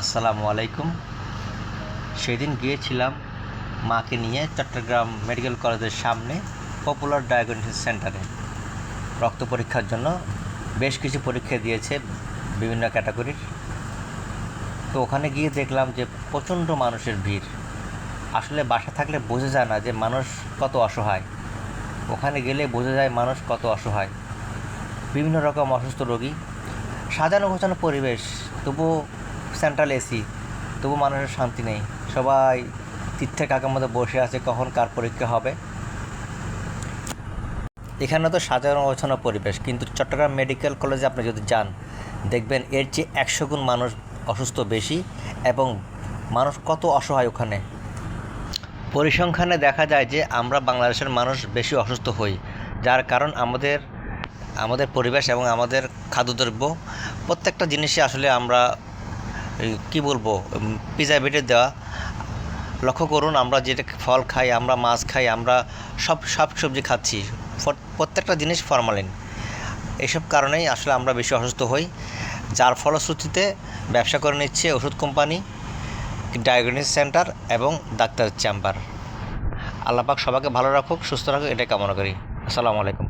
আসসালামু আলাইকুম। সেদিন গিয়েছিলাম মাকে নিয়ে চট্টগ্রাম মেডিকেল কলেজের সামনে পপুলার ডায়াগনস্টিক সেন্টারে। রক্ত পরীক্ষার জন্য বেশ কিছু পরীক্ষা দিয়েছে বিভিন্ন ক্যাটাগরির। তো ওখানে গিয়ে দেখলাম যে প্রচণ্ড মানুষের ভিড়। আসলে বাসা থাকলে বোঝা যায় না যে মানুষ কত অসহায়। ওখানে গেলে বোঝা যায় মানুষ কত অসহায়। বিভিন্ন রকম অসুস্থ রোগী। সাজানো গোছানো পরিবেশ, তবুও সেন্ট্রাল এসি তবু মানুষের শান্তি নেই। সবাই তীর্থের কাকার মতো বসে আছে, কখন কার পরীক্ষা হবে? এখানে তো সাজানো গোছানো পরিবেশ, কিন্তু চট্টগ্রাম মেডিকেল কলেজে আপনি যদি যান, দেখবেন এর চেয়ে একশো গুণ মানুষ অসুস্থ বেশি এবং মানুষ কত অসহায় ওখানে। পরিসংখ্যানে দেখা যায় যে আমরা বাংলাদেশের মানুষ বেশি অসুস্থ হই, যার কারণ আমাদের আমাদের পরিবেশ এবং আমাদের খাদ্যদ্রব্য। প্রত্যেকটা জিনিসই আসলে আমরা কি বলব পিজা বেটে দেওয়া। লক্ষ্য করুন, আমরা যেটা ফল খাই, আমরা মাছ খাই, আমরা সব সব সবজি খাচ্ছি। প্রত্যেকটা জিনিস ফরমালিন এইসব কারণেই আসলে আমরা বেশি অসুস্থ হই। যার ফলশ্রুতিতে ব্যবসা করে নিচ্ছে ওষুধ কোম্পানি ডায়াগনোসিস সেন্টার এবং ডাক্তার চেম্বার আল্লাপাক সবাইকে ভালো রাখুক, সুস্থ রাখুক, এটাই কামনা করি। আসসালামু আলাইকুম।